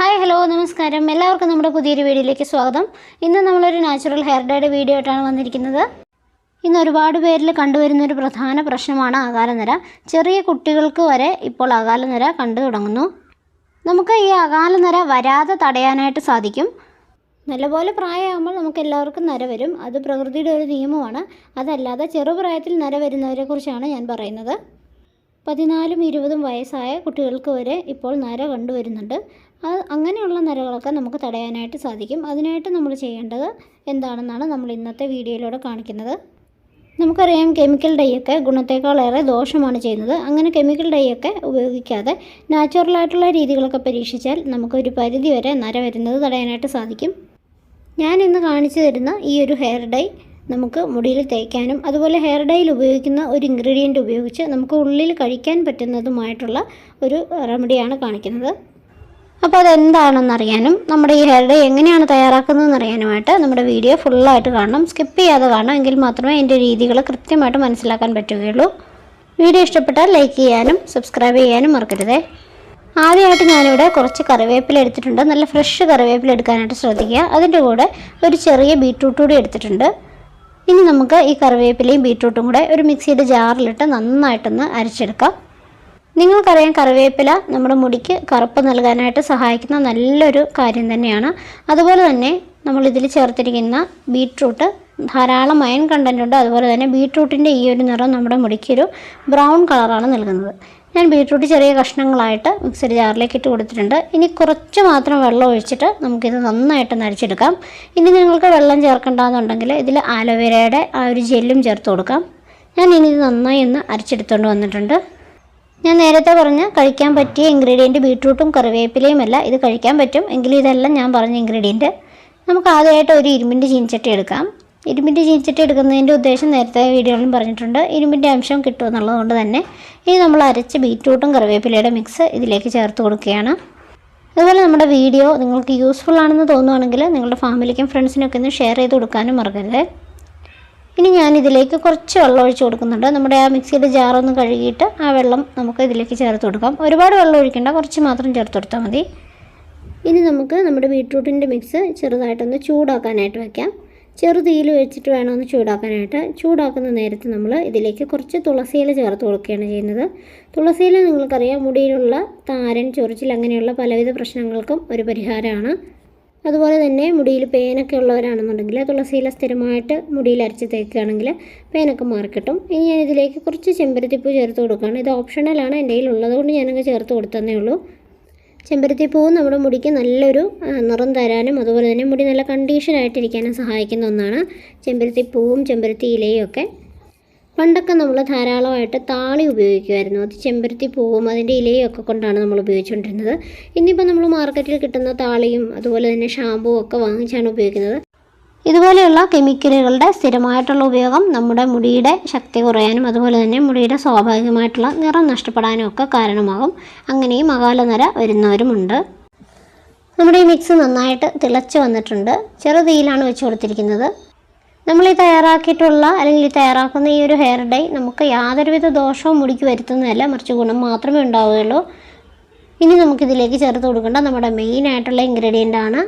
Hi hello നമസ്കാരം. എല്ലാവർക്കും നമ്മുടെ പുതിയൊരു വീഡിയോയിലേക്ക് സ്വാഗതം. ഇന്ന് നമ്മളൊരു നാച്ചുറൽ ഹെയർ ഡേയുടെ വീഡിയോ ആയിട്ടാണ് വന്നിരിക്കുന്നത്. ഇന്ന് ഒരുപാട് പേരിൽ കണ്ടുവരുന്ന ഒരു പ്രധാന പ്രശ്നമാണ് അകാലനര. ചെറിയ കുട്ടികൾക്ക് വരെ ഇപ്പോൾ അകാലനര കണ്ടു തുടങ്ങുന്നു. നമുക്ക് ഈ അകാലനര വരാതെ തടയാനായിട്ട് സാധിക്കും. നല്ലപോലെ പ്രായമാകുമ്പോൾ നമുക്ക് എല്ലാവർക്കും നര വരും. അത് പ്രകൃതിയുടെ ഒരു നിയമമാണ്. അതല്ലാതെ ചെറുപ്രായത്തിൽ നര വരുന്നവരെ കുറിച്ചാണ് ഞാൻ പറയുന്നത്. പതിനാലും ഇരുപതും വയസ്സായ കുട്ടികൾക്ക് വരെ ഇപ്പോൾ നര കണ്ടുവരുന്നുണ്ട്. അത് അങ്ങനെയുള്ള നിരകളൊക്കെ നമുക്ക് തടയാനായിട്ട് സാധിക്കും. അതിനായിട്ട് നമ്മൾ ചെയ്യേണ്ടത് എന്താണെന്നാണ് നമ്മൾ ഇന്നത്തെ വീഡിയോയിലൂടെ കാണിക്കുന്നത്. നമുക്കറിയാം കെമിക്കൽ ഡൈയൊക്കെ ഗുണത്തേക്കാളേറെ ദോഷമാണ് ചെയ്യുന്നത്. അങ്ങനെ കെമിക്കൽ ഡൈയൊക്കെ ഉപയോഗിക്കാതെ നാച്ചുറലായിട്ടുള്ള രീതികളൊക്കെ പരീക്ഷിച്ചാൽ നമുക്കൊരു പരിധി വരെ നര വരുന്നത് തടയാനായിട്ട് സാധിക്കും. ഞാൻ ഇന്ന് കാണിച്ചു തരുന്ന ഈ ഒരു ഹെയർ ഡൈ നമുക്ക് മുടിയിൽ തേക്കാനും അതുപോലെ ഹെയർ ഡൈയിൽ ഉപയോഗിക്കുന്ന ഒരു ഇൻഗ്രീഡിയന്റ് ഉപയോഗിച്ച് നമുക്ക് ഉള്ളിൽ കഴിക്കാൻ പറ്റുന്നതുമായിട്ടുള്ള ഒരു റെമഡിയാണ് കാണിക്കുന്നത്. അപ്പോൾ അതെന്താണെന്ന് അറിയാനും നമ്മുടെ ഈ ഹെയർ ഡേ എങ്ങനെയാണ് തയ്യാറാക്കുന്നതെന്ന് അറിയാനുമായിട്ട് നമ്മുടെ വീഡിയോ ഫുള്ളായിട്ട് കാണണം. സ്കിപ്പ് ചെയ്യാതെ കാണണം. എങ്കിൽ മാത്രമേ എന്റെ രീതികൾ കൃത്യമായിട്ട് മനസ്സിലാക്കാൻ പറ്റുകയുള്ളൂ. വീഡിയോ ഇഷ്ടപ്പെട്ടാൽ ലൈക്ക് ചെയ്യാനും സബ്സ്ക്രൈബ് ചെയ്യാനും മറക്കരുതേ. ആദ്യമായിട്ട് ഞാനിവിടെ കുറച്ച് കറിവേപ്പില എടുത്തിട്ടുണ്ട്. നല്ല ഫ്രഷ് കറിവേപ്പില എടുക്കാനായിട്ട് ശ്രദ്ധിക്കുക. അതിന്റെ കൂടെ ഒരു ചെറിയ ബീട്രൂട്ട് കൂടി എടുത്തിട്ടുണ്ട്. ഇനി നമുക്ക് ഈ കറിവേപ്പിലയും ബീട്രൂട്ടും കൂടെ ഒരു മിക്സിയുടെ ജാറിലിട്ട് നന്നായിട്ടൊന്ന് അരച്ചെടുക്കാം. നിങ്ങൾക്കറിയാം കറിവേപ്പില നമ്മുടെ മുടിക്ക് കറുപ്പ് നൽകാനായിട്ട് സഹായിക്കുന്ന നല്ലൊരു കാര്യം തന്നെയാണ്. അതുപോലെ തന്നെ നമ്മൾ ഇതിൽ ചേർത്തിരിക്കുന്ന ബീട്രൂട്ട് ധാരാളം അയൺ കണ്ടന്റ് ഉണ്ട്. അതുപോലെ തന്നെ ബീട്രൂട്ടിന്റെ ഈ ഒരു നിറം നമ്മുടെ മുടിക്കൊരു ബ്രൗൺ കളറാണ് നൽകുന്നത്. ഞാൻ ബീട്രൂട്ട് ചെറിയ കഷ്ണങ്ങളായിട്ട് മിക്സറി ജാറിലേക്ക് ഇട്ട് കൊടുത്തിട്ടുണ്ട്. ഇനി കുറച്ച് മാത്രം വെള്ളം ഒഴിച്ചിട്ട് നമുക്കിത് നന്നായിട്ട് നരച്ചെടുക്കാം. ഇനി നിങ്ങൾക്ക് വെള്ളം ചേർക്കേണ്ടതെന്നുണ്ടെങ്കിൽ ഇതിൽ ആലോവേരയുടെ ആ ഒരു ജെല്ലും ചേർത്ത് കൊടുക്കാം. ഞാൻ ഇനി ഇത് നന്നായി ഒന്ന് അരച്ചെടുത്തുകൊണ്ട് വന്നിട്ടുണ്ട്. ഞാൻ നേരത്തെ പറഞ്ഞ കഴിക്കാൻ പറ്റിയ ഇൻഗ്രീഡിയന്റ് ബീട്രൂട്ടും കറിവേപ്പിലയും അല്ല ഇത് കഴിക്കാൻ പറ്റും. എങ്കിലും ഇതെല്ലാം ഞാൻ പറഞ്ഞ ഇൻഗ്രീഡിയന്റ് നമുക്ക് ആദ്യമായിട്ട് ഒരു ഇരുമ്പിന്റെ ചീനിച്ചട്ടി എടുക്കാം. ഇരുമ്പിന്റെ ചീനിച്ചട്ടി എടുക്കുന്നതിന്റെ ഉദ്ദേശം നേരത്തെ വീഡിയോയിലും പറഞ്ഞിട്ടുണ്ട്. ഇരുമ്പിന്റെ അംശം കിട്ടുമെന്നുള്ളതുകൊണ്ട് തന്നെ ഇനി നമ്മൾ അരച്ച ബീട്രൂട്ടും കറിവേപ്പിലയുടെ മിക്സ് ഇതിലേക്ക് ചേർത്ത് കൊടുക്കുകയാണ്. അതുപോലെ നമ്മുടെ വീഡിയോ നിങ്ങൾക്ക് യൂസ്ഫുൾ ആണെന്ന് തോന്നുവാണെങ്കിൽ നിങ്ങളുടെ ഫാമിലിക്കും ഫ്രണ്ട്സിനൊക്കെ ഒന്ന് ഷെയർ ചെയ്ത് കൊടുക്കാനും മറക്കരുത്. ഇനി ഞാൻ ഇതിലേക്ക് കുറച്ച് വെള്ളം ഒഴിച്ച് കൊടുക്കുന്നുണ്ട്. നമ്മുടെ ആ മിക്സിയുടെ ജാറൊന്ന് കഴുകിയിട്ട് ആ വെള്ളം നമുക്ക് ഇതിലേക്ക് ചേർത്ത് കൊടുക്കാം. ഒരുപാട് വെള്ളം ഒഴിക്കേണ്ട കുറച്ച് മാത്രം ചേർത്ത് കൊടുത്താൽ മതി. ഇനി നമുക്ക് നമ്മുടെ ബീട്രൂട്ടിന്റെ മിക്സ് ചെറുതായിട്ടൊന്ന് ചൂടാക്കാനായിട്ട് വയ്ക്കാം ചെറു തീയിൽ വെച്ചിട്ട് വേണം ഒന്ന് ചൂടാക്കാനായിട്ട്. ചൂടാക്കുന്ന നേരത്ത് നമ്മൾ ഇതിലേക്ക് കുറച്ച് തുളസിയില ചേർത്ത് കൊടുക്കുകയാണ് ചെയ്യുന്നത്. തുളസിയില നിങ്ങൾക്കറിയാം മുടിയിലുള്ള താരൻ ചൊറിച്ചിൽ അങ്ങനെയുള്ള പലവിധ പ്രശ്നങ്ങൾക്കും ഒരു പരിഹാരമാണ്. അതുപോലെ തന്നെ മുടിയിൽ പേനൊക്കെ ഉള്ളവരാണെന്നുണ്ടെങ്കിൽ തുളസിയില സ്ഥിരമായിട്ട് മുടിയിൽ അരച്ച് തേക്കുകയാണെങ്കിൽ പേനൊക്കെ മാറിക്കിട്ടും ഇനി ഞാൻ ഇതിലേക്ക് കുറച്ച് ചെമ്പരത്തിപ്പൂ ചേർത്ത് കൊടുക്കുകയാണ്. ഇത് ഓപ്ഷണലാണ് എന്റെ കയ്യിൽ ഉള്ളതുകൊണ്ട് ഞാനങ്ങ് ചേർത്ത് കൊടുത്തതേ ഉള്ളൂ. ചെമ്പരത്തിപ്പൂ നമ്മുടെ മുടിക്ക് നല്ലൊരു നിറം തരാനും അതുപോലെ തന്നെ മുടി നല്ല കണ്ടീഷനായിട്ടിരിക്കാനും സഹായിക്കുന്ന ഒന്നാണ് ചെമ്പരത്തിപ്പൂവും ചെമ്പരത്തി ഇലയും ഒക്കെ. പണ്ടൊക്കെ നമ്മൾ ധാരാളമായിട്ട് താളി ഉപയോഗിക്കുമായിരുന്നു. അത് ചെമ്പരത്തി പൂവും അതിന്റെ ഇലയും ഒക്കെ കൊണ്ടാണ് നമ്മൾ ഉപയോഗിച്ചുകൊണ്ടിരുന്നത്. ഇന്നിപ്പോൾ നമ്മൾ മാർക്കറ്റിൽ കിട്ടുന്ന താളിയും അതുപോലെ തന്നെ ഷാമ്പുവും ഒക്കെ വാങ്ങിച്ചാണ് ഉപയോഗിക്കുന്നത്. ഇതുപോലെയുള്ള കെമിക്കലുകളുടെ സ്ഥിരമായിട്ടുള്ള ഉപയോഗം നമ്മുടെ മുടിയുടെ ശക്തി കുറയാനും അതുപോലെ തന്നെ മുടിയുടെ സ്വാഭാവികമായിട്ടുള്ള നിറം നഷ്ടപ്പെടാനും ഒക്കെ കാരണമാകും. അങ്ങനെയും അകാലനര വരുന്നവരുമുണ്ട്. നമ്മുടെ ഈ മിക്സ് നന്നായിട്ട് തിളച്ച് വന്നിട്ടുണ്ട്. ചെറുതീയിലാണ് വെച്ച് കൊടുത്തിരിക്കുന്നത്. നമ്മൾ ഈ തയ്യാറാക്കിയിട്ടുള്ള അല്ലെങ്കിൽ ഈ തയ്യാറാക്കുന്ന ഈ ഒരു ഹെയർ ഡൈ നമുക്ക് യാതൊരുവിധ ദോഷവും മുടിക്ക് വരുത്തുന്നതല്ല മറിച്ച് ഗുണം മാത്രമേ ഉണ്ടാവുകയുള്ളൂ. ഇനി നമുക്കിതിലേക്ക് ചേർത്ത് കൊടുക്കേണ്ട നമ്മുടെ മെയിൻ ആയിട്ടുള്ള ഇൻഗ്രീഡിയന്റ് ആണ്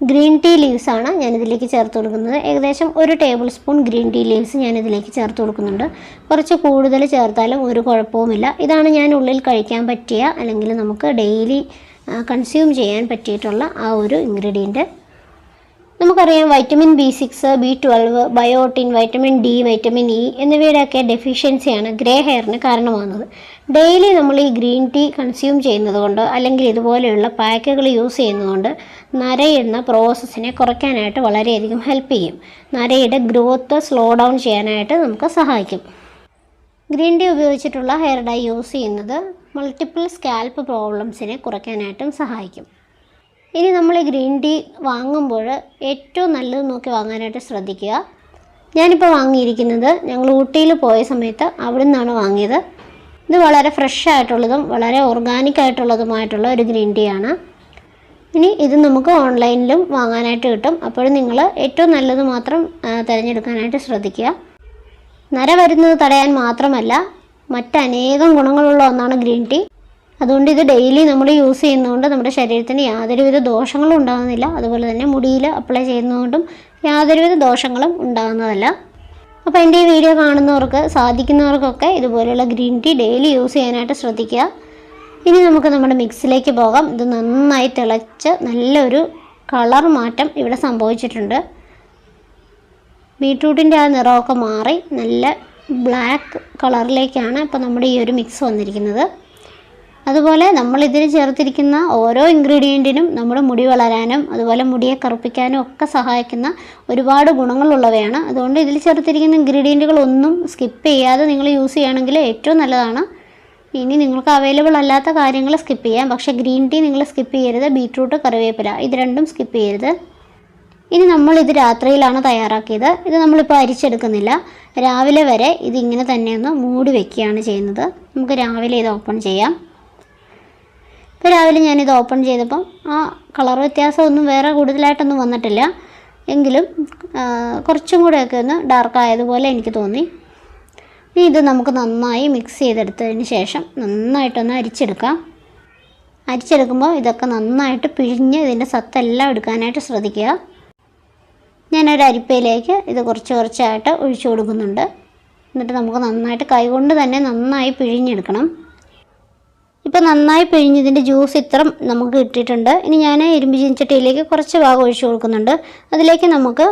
ഗ്രീൻ ടീ ലീവ്സ് ആണ് ഞാൻ ഇതിലേക്ക് ചേർത്ത് കൊടുക്കുന്നത്. ഏകദേശം ഒരു table spoon green tea leaves ഞാനിതിലേക്ക് ചേർത്ത് കൊടുക്കുന്നുണ്ട്. കുറച്ച് കൂടുതൽ ചേർത്താലും ഒരു കുഴപ്പവുമില്ല. ഇതാണ് ഞാൻ ഉള്ളിൽ കഴിക്കാൻ പറ്റിയ അല്ലെങ്കിൽ നമുക്ക് ഡെയിലി കൺസ്യൂം ചെയ്യാൻ പറ്റിയിട്ടുള്ള ആ ഒരു ഇൻഗ്രീഡിയന്റ് നമുക്കറിയാം vitamin B six B twelve biotin vitamin D vitamin E എന്നിവയുടെയൊക്കെ ഡെഫിഷ്യൻസിയാണ് ഗ്രേ ഹെയറിന് കാരണമാകുന്നത്. ഡെയിലി നമ്മൾ ഈ ഗ്രീൻ ടീ കൺസ്യൂം ചെയ്യുന്നതുകൊണ്ട് അല്ലെങ്കിൽ ഇതുപോലെയുള്ള പാക്കുകൾ യൂസ് ചെയ്യുന്നതുകൊണ്ട് നരയെന്ന പ്രോസസ്സിനെ കുറയ്ക്കാനായിട്ട് വളരെയധികം ഹെൽപ്പ് ചെയ്യും. നരയുടെ ഗ്രോത്ത് സ്ലോ ഡൗൺ ചെയ്യാനായിട്ട് നമുക്ക് സഹായിക്കും. ഗ്രീൻ ടീ ഉപയോഗിച്ചിട്ടുള്ള ഹെയർ ഡൈ യൂസ് ചെയ്യുന്നത് മൾട്ടിപ്പിൾ സ്കാൽപ്പ് പ്രോബ്ലംസിനെ കുറയ്ക്കാനായിട്ടും സഹായിക്കും. ഇനി നമ്മൾ ഗ്രീൻ ടീ വാങ്ങുമ്പോൾ ഏറ്റവും നല്ലത് നോക്കി വാങ്ങാനായിട്ട് ശ്രദ്ധിക്കുക. ഞാനിപ്പോൾ വാങ്ങിയിരിക്കുന്നത് ഞങ്ങൾ ഊട്ടിയിൽ പോയ സമയത്ത് അവിടെ നിന്നാണ് വാങ്ങിയത്. ഇത് വളരെ ഫ്രഷ് ആയിട്ടുള്ളതും വളരെ ഓർഗാനിക് ആയിട്ടുള്ളതുമായിട്ടുള്ള ഒരു ഗ്രീൻ ടീ ആണ്. ഇനി ഇത് നമുക്ക് ഓൺലൈനിലും വാങ്ങാനായിട്ട് കിട്ടും. അപ്പോൾ നിങ്ങൾ ഏറ്റവും നല്ലത് മാത്രം തിരഞ്ഞെടുക്കാനായിട്ട് ശ്രദ്ധിക്കുക. നര വരുന്നത് തടയാൻ മാത്രമല്ല മറ്റനേകം ഗുണങ്ങളുള്ള ഒന്നാണ് ഗ്രീൻ ടീ. അതുകൊണ്ട് ഇത് ഡെയിലി നമ്മൾ യൂസ് ചെയ്യുന്നതുകൊണ്ട് നമ്മുടെ ശരീരത്തിന് യാതൊരുവിധ ദോഷങ്ങളും ഉണ്ടാകുന്നില്ല. അതുപോലെ തന്നെ മുടിയിൽ അപ്ലൈ ചെയ്യുന്നതുകൊണ്ടും യാതൊരുവിധ ദോഷങ്ങളും ഉണ്ടാകുന്നതല്ല. അപ്പോൾ എന്റെ ഈ വീഡിയോ കാണുന്നവർക്ക് സാധിക്കുന്നവർക്കൊക്കെ ഇതുപോലെയുള്ള ഗ്രീൻ ടീ ഡെയിലി യൂസ് ചെയ്യാനായിട്ട് ശ്രദ്ധിക്കുക. ഇനി നമുക്ക് നമ്മുടെ മിക്സിലേക്ക് പോകാം. ഇത് നന്നായി തിളച്ച് നല്ലൊരു കളർ മാറ്റം ഇവിടെ സംഭവിച്ചിട്ടുണ്ട്. ബീട്രൂട്ടിന്റെ ആ നിറമൊക്കെ മാറി നല്ല ബ്ലാക്ക് കളറിലേക്കാണ് ഇപ്പോൾ നമ്മുടെ ഈ ഒരു മിക്സ് വന്നിരിക്കുന്നത്. അതുപോലെ നമ്മൾ ഇതിൽ ചേർത്തിരിക്കുന്ന ഓരോ ഇൻഗ്രീഡിയന്റിനും നമ്മുടെ മുടി വളരാനും അതുപോലെ മുടിയെ കറുപ്പിക്കാനും ഒക്കെ സഹായിക്കുന്ന ഒരുപാട് ഗുണങ്ങളുള്ളവയാണ്. അതുകൊണ്ട് ഇതിൽ ചേർത്തിരിക്കുന്ന ഇൻഗ്രീഡിയന്റുകളൊന്നും സ്കിപ്പ് ചെയ്യാതെ നിങ്ങൾ യൂസ് ചെയ്യുകയാണെങ്കിൽ ഏറ്റവും നല്ലതാണ്. ഇനി നിങ്ങൾക്ക് അവൈലബിൾ അല്ലാത്ത കാര്യങ്ങൾ സ്കിപ്പ് ചെയ്യാം. പക്ഷേ ഗ്രീൻ ടീ നിങ്ങൾ സ്കിപ്പ് ചെയ്യരുത് ബീട്രൂട്ട് കറിവേപ്പില ഇത് രണ്ടും സ്കിപ്പ് ചെയ്യരുത്. ഇനി നമ്മൾ ഇത് രാത്രിയിലാണ് തയ്യാറാക്കിയത്. ഇത് നമ്മളിപ്പോൾ അരിച്ചെടുക്കുന്നില്ല. രാവിലെ വരെ ഇതിങ്ങനെ തന്നെ ഒന്ന് മൂടി വെക്കുകയാണ് ചെയ്യുന്നത്. നമുക്ക് രാവിലെ ഇത് ഓപ്പൺ ചെയ്യാം. ഇപ്പോൾ രാവിലെ ഞാനിത് ഓപ്പൺ ചെയ്തപ്പം ആ കളർ വ്യത്യാസമൊന്നും വേറെ കൂടുതലായിട്ടൊന്നും വന്നിട്ടില്ല. എങ്കിലും കുറച്ചും കൂടെയൊക്കെ ഒന്ന് ഡാർക്ക് ആയതുപോലെ എനിക്ക് തോന്നി. ഇനി ഇത് നമുക്ക് നന്നായി മിക്സ് ചെയ്തെടുത്തതിന് ശേഷം നന്നായിട്ടൊന്ന് അരിച്ചെടുക്കാം. അരിച്ചെടുക്കുമ്പോൾ ഇതൊക്കെ നന്നായിട്ട് പിഴിഞ്ഞ് ഇതിന്റെ സത്തെല്ലാം എടുക്കാനായിട്ട് ശ്രദ്ധിക്കുക. ഞാനൊരു അരിപ്പയിലേക്ക് ഇത് കുറച്ച് കുറച്ചായിട്ട് ഒഴിച്ചു കൊടുക്കുന്നുണ്ട്. എന്നിട്ട് നമുക്ക് നന്നായിട്ട് കൈകൊണ്ട് തന്നെ നന്നായി പിഴിഞ്ഞെടുക്കണം. ഇപ്പോൾ നന്നായി പിഴിഞ്ഞതിന്റെ ജ്യൂസ് ഇത്ര നമുക്ക് കിട്ടിയിട്ടുണ്ട്. ഇനി ഞാൻ ഇരുമ്പ് ചീനച്ചട്ടിയിലേക്ക് കുറച്ച് ഭാഗം ഒഴിച്ചു കൊടുക്കുന്നുണ്ട്. അതിലേക്ക് നമുക്ക്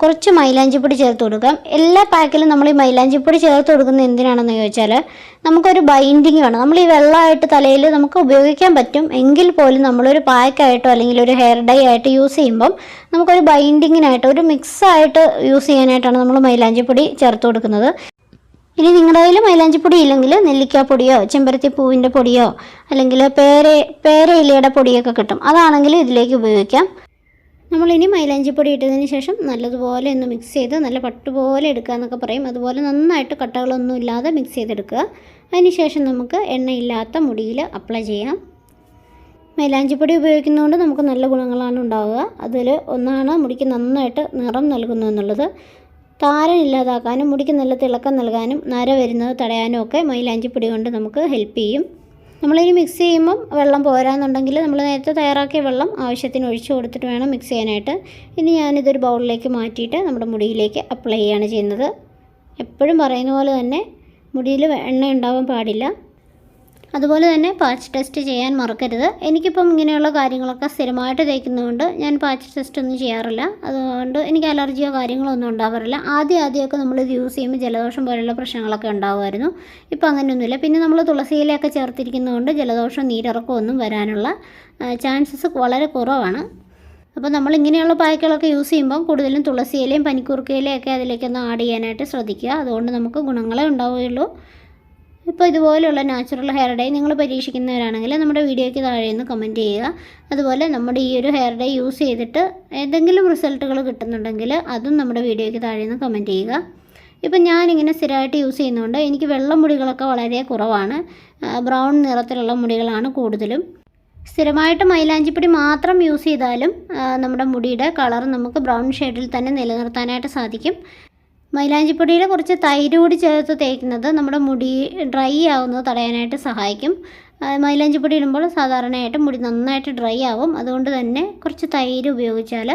കുറച്ച് മൈലാഞ്ചിപ്പൊടി ചേർത്ത് കൊടുക്കാം. എല്ലാ പാക്കിലും നമ്മൾ ഈ മൈലാഞ്ചിപ്പൊടി ചേർത്ത് കൊടുക്കുന്നത് എന്തിനാണെന്ന് ചോദിച്ചാൽ നമുക്കൊരു ബൈൻഡിങ് വേണം. നമ്മൾ ഈ വെള്ളമായിട്ട് തലയിൽ നമുക്ക് ഉപയോഗിക്കാൻ പറ്റും. എങ്കിൽ പോലും നമ്മളൊരു പാക്കായിട്ടോ അല്ലെങ്കിൽ ഒരു ഹെയർ ഡൈ ആയിട്ട് യൂസ് ചെയ്യുമ്പം നമുക്കൊരു ബൈൻഡിങ്ങിനായിട്ട് ഒരു മിക്സായിട്ട് യൂസ് ചെയ്യാനായിട്ടാണ് നമ്മൾ മൈലാഞ്ചിപ്പൊടി ചേർത്ത് കൊടുക്കുന്നത്. ഇനി നിങ്ങളുടെ കയ്യിൽ മൈലാഞ്ചിപ്പൊടി ഇല്ലെങ്കിൽ നെല്ലിക്കാപ്പൊടിയോ ചെമ്പരത്തി പൂവിന്റെ പൊടിയോ അല്ലെങ്കിൽ പേര പേര ഇലയുടെ പൊടിയൊക്കെ കിട്ടും. അതാണെങ്കിൽ ഇതിലേക്ക് ഉപയോഗിക്കാം. നമ്മളിനി മൈലാഞ്ചിപ്പൊടി ഇട്ടതിന് ശേഷം നല്ലതുപോലെ ഒന്ന് മിക്സ് ചെയ്ത് നല്ല പട്ടുപോലെ എടുക്കുക എന്നൊക്കെ പറയും. അതുപോലെ നന്നായിട്ട് കട്ടകളൊന്നും ഇല്ലാതെ മിക്സ് ചെയ്തെടുക്കുക. അതിന് ശേഷം നമുക്ക് എണ്ണയില്ലാത്ത മുടിയിൽ അപ്ലൈ ചെയ്യാം. മൈലാഞ്ചിപ്പൊടി ഉപയോഗിക്കുന്നതുകൊണ്ട് നമുക്ക് നല്ല ഗുണങ്ങളാണ് ഉണ്ടാവുക. അതിൽ ഒന്നാണ് മുടിക്ക് നന്നായിട്ട് നിറം നൽകുന്നു എന്നുള്ളത്. താരൻ ഇല്ലാതാക്കാനും മുടിക്ക് നല്ല തിളക്കം നൽകാനും നര വരുന്നത് തടയാനും ഒക്കെ മൈലാഞ്ചിപ്പൊടി കൊണ്ട് നമുക്ക് ഹെൽപ്പ് ചെയ്യും. നമ്മളിനി മിക്സ് ചെയ്യുമ്പം വെള്ളം പോരാന്നുണ്ടെങ്കിൽ നമ്മൾ നേരത്തെ തയ്യാറാക്കിയ വെള്ളം ആവശ്യത്തിന് ഒഴിച്ചു കൊടുത്തിട്ട് വേണം മിക്സ് ചെയ്യാനായിട്ട്. ഇനി ഞാനിതൊരു ബൗളിലേക്ക് മാറ്റിയിട്ട് നമ്മുടെ മുടിയിലേക്ക് അപ്ലൈ ചെയ്യുകയാണ് ചെയ്യുന്നത്. എപ്പോഴും പറയുന്ന പോലെ തന്നെ മുടിയിൽ എണ്ണ ഉണ്ടാവാൻ പാടില്ല. അതുപോലെ തന്നെ പാച്ച് ടെസ്റ്റ് ചെയ്യാൻ മറക്കരുത്. എനിക്കിപ്പം ഇങ്ങനെയുള്ള കാര്യങ്ങളൊക്കെ സ്ഥിരമായിട്ട് തേക്കുന്നതുകൊണ്ട് ഞാൻ പാച്ച് ടെസ്റ്റ് ഒന്നും ചെയ്യാറില്ല. അതുകൊണ്ട് എനിക്ക് അലർജിയോ കാര്യങ്ങളോ ഒന്നും ഉണ്ടാവാറില്ല. ആദ്യം ആദ്യമൊക്കെ നമ്മൾ ഇത് യൂസ് ചെയ്യുമ്പോൾ ജലദോഷം പോലുള്ള പ്രശ്നങ്ങളൊക്കെ ഉണ്ടാകുമായിരുന്നു ഇപ്പം അങ്ങനെയൊന്നുമില്ല. പിന്നെ നമ്മൾ തുളസിയിലൊക്കെ ചേർത്തിരിക്കുന്നതുകൊണ്ട് ജലദോഷം നീരിറക്കമൊന്നും വരാനുള്ള ചാൻസസ് വളരെ കുറവാണ്. അപ്പോൾ നമ്മൾ ഇങ്ങനെയുള്ള പായ്ക്കളൊക്കെ യൂസ് ചെയ്യുമ്പോൾ കൂടുതലും തുളസിയിലയും പനിക്കൂർക്കയിലയും ഒക്കെ അതിലേക്കൊന്ന് ആഡ് ചെയ്യാനായിട്ട് ശ്രദ്ധിക്കുക. അതുകൊണ്ട് നമുക്ക് ഗുണങ്ങളെ ഉണ്ടാവുകയുള്ളൂ. ഇപ്പോൾ ഇതുപോലെയുള്ള നാച്ചുറൽ ഹെയർ ഡൈ നിങ്ങൾ പരീക്ഷിക്കുന്നവരാണെങ്കിൽ നമ്മുടെ വീഡിയോയ്ക്ക് താഴെ നിന്ന് കമന്റ് ചെയ്യുക. അതുപോലെ നമ്മുടെ ഈ ഒരു ഹെയർ ഡൈ യൂസ് ചെയ്തിട്ട് എന്തെങ്കിലും റിസൾട്ടുകൾ കിട്ടുന്നുണ്ടെങ്കിൽ അതും നമ്മുടെ വീഡിയോയ്ക്ക് താഴെ നിന്ന് കമന്റ് ചെയ്യുക. ഇപ്പം ഞാനിങ്ങനെ സ്ഥിരമായിട്ട് യൂസ് ചെയ്യുന്നതുകൊണ്ട് എനിക്ക് വെള്ളം മുടികളൊക്കെ വളരെ കുറവാണ്. ബ്രൗൺ നിറത്തിലുള്ള മുടികളാണ് കൂടുതലും. സ്ഥിരമായിട്ട് മൈലാഞ്ചിപ്പൊടി മാത്രം യൂസ് ചെയ്താലും നമ്മുടെ മുടിയുടെ കളർ നമുക്ക് ബ്രൗൺ ഷെയ്ഡിൽ തന്നെ നിലനിർത്താനായിട്ട് സാധിക്കും. മൈലാഞ്ചിപ്പൊടിയിൽ കുറച്ച് തൈര് കൂടി ചേർത്ത് തേക്കുന്നത് നമ്മുടെ മുടി ഡ്രൈ ആവുന്നത് തടയാനായിട്ട് സഹായിക്കും. മൈലാഞ്ചിപ്പൊടി ഇടുമ്പോൾ സാധാരണയായിട്ട് മുടി നന്നായിട്ട് ഡ്രൈ ആവും. അതുകൊണ്ട് തന്നെ കുറച്ച് തൈര് ഉപയോഗിച്ചാൽ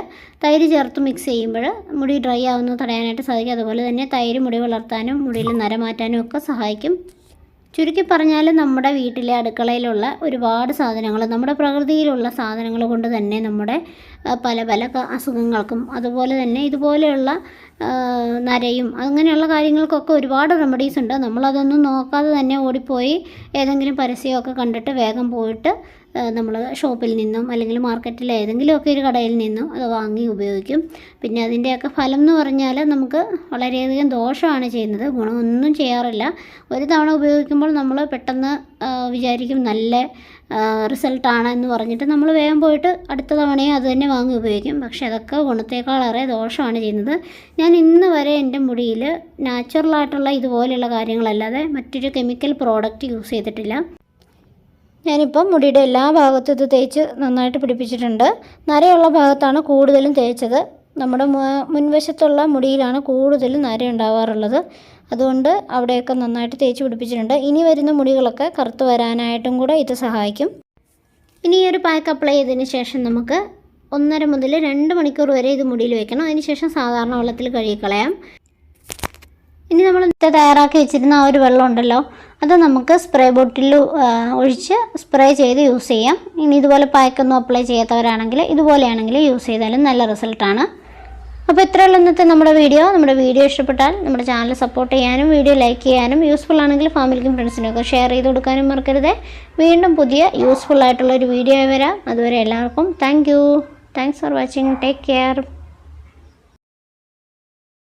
തൈര് ചേർത്ത് മിക്സ് ചെയ്യുമ്പോൾ മുടി ഡ്രൈ ആവുന്നത് തടയാനായിട്ട് സാധിക്കും. അതുപോലെ തന്നെ തൈര് മുടി വളർത്താനും മുടിയിൽ നര മാറ്റാനും ഒക്കെ സഹായിക്കും. ചുരുക്കി പറഞ്ഞാൽ നമ്മുടെ വീട്ടിലെ അടുക്കളയിലുള്ള ഒരുപാട് സാധനങ്ങൾ നമ്മുടെ പ്രകൃതിയിലുള്ള സാധനങ്ങൾ കൊണ്ട് തന്നെ നമ്മുടെ പല പല അസുഖങ്ങൾക്കും അതുപോലെ തന്നെ ഇതുപോലെയുള്ള നരയും അങ്ങനെയുള്ള കാര്യങ്ങൾക്കൊക്കെ ഒരുപാട് റെമഡീസ് ഉണ്ട്. നമ്മളതൊന്നും നോക്കാതെ തന്നെ ഓടിപ്പോയി ഏതെങ്കിലും പരസ്യമൊക്കെ കണ്ടിട്ട് വേഗം പോയിട്ട് നമ്മൾ ഷോപ്പിൽ നിന്നും അല്ലെങ്കിൽ മാർക്കറ്റിൽ ഏതെങ്കിലുമൊക്കെ ഒരു കടയിൽ നിന്നും അത് വാങ്ങി ഉപയോഗിക്കും. പിന്നെ അതിന്റെയൊക്കെ ഫലം എന്ന് പറഞ്ഞാൽ നമുക്ക് വളരെയധികം ദോഷമാണ് ചെയ്യുന്നത്. ഗുണമൊന്നും ചെയ്യാറില്ല. ഒരു തവണ ഉപയോഗിക്കുമ്പോൾ നമ്മൾ പെട്ടെന്ന് വിചാരിക്കും നല്ല റിസൾട്ടാണ് എന്ന് പറഞ്ഞിട്ട് നമ്മൾ വേഗം പോയിട്ട് അടുത്ത തവണയും അത് തന്നെ വാങ്ങി ഉപയോഗിക്കും. പക്ഷേ അതൊക്കെ ഗുണത്തേക്കാളേറെ ദോഷമാണ് ചെയ്യുന്നത്. ഞാൻ ഇന്ന് വരെ എന്റെ മുടിയിൽ നാച്ചുറലായിട്ടുള്ള ഇതുപോലെയുള്ള കാര്യങ്ങളല്ലാതെ മറ്റൊരു കെമിക്കൽ പ്രോഡക്റ്റ് യൂസ് ചെയ്തിട്ടില്ല. ഞാനിപ്പം മുടിയുടെ എല്ലാ ഭാഗത്തും ഇത് തേച്ച് നന്നായിട്ട് പിടിപ്പിച്ചിട്ടുണ്ട്. നരയുള്ള ഭാഗത്താണ് കൂടുതലും തേച്ചത്. നമ്മുടെ മുൻവശത്തുള്ള മുടിയിലാണ് കൂടുതലും നര ഉണ്ടാവാറുള്ളത്. അതുകൊണ്ട് അവിടെയൊക്കെ നന്നായിട്ട് തേച്ച് പിടിപ്പിച്ചിട്ടുണ്ട്. ഇനി വരുന്ന മുടികളൊക്കെ കറുത്ത് വരാനായിട്ടും കൂടെ ഇത് സഹായിക്കും. ഇനി ഈ ഒരു പാക്ക് അപ്ലൈ ചെയ്തതിന് ശേഷം നമുക്ക് ഒന്നര മുതൽ രണ്ട് മണിക്കൂർ വരെ ഇത് മുടിയിൽ വെക്കണം. അതിന് ശേഷം സാധാരണ വെള്ളത്തിൽ കഴുകിക്കളയാം ഇനി നമ്മൾ തയ്യാറാക്കി വെച്ചിരുന്ന ആ ഒരു വെള്ളം ഉണ്ടല്ലോ അത് നമുക്ക് സ്പ്രേ ബോട്ടിൽ ഒഴിച്ച് സ്പ്രേ ചെയ്ത് യൂസ് ചെയ്യാം. ഇനി ഇതുപോലെ പാക്കൊന്നും അപ്ലൈ ചെയ്യാത്തവരാണെങ്കിൽ ഇതുപോലെയാണെങ്കിൽ യൂസ് ചെയ്താലും നല്ല റിസൾട്ടാണ് അപ്പോൾ ഇത്രയുള്ള ഇന്നത്തെ നമ്മുടെ വീഡിയോ നമ്മുടെ വീഡിയോ ഇഷ്ടപ്പെട്ടാൽ നമ്മുടെ ചാനൽ സപ്പോർട്ട് ചെയ്യാനും വീഡിയോ ലൈക്ക് ചെയ്യാനും യൂസ്ഫുൾ ആണെങ്കിൽ ഫാമിലിക്കും ഫ്രണ്ട്സിനൊക്കെ ഷെയർ ചെയ്ത് കൊടുക്കാനും മറക്കരുത്. വീണ്ടും പുതിയ യൂസ്ഫുൾ ആയിട്ടുള്ള ഒരു വീഡിയോ വരാം. അതുവരെ എല്ലാവർക്കും thank you thanks for watching take care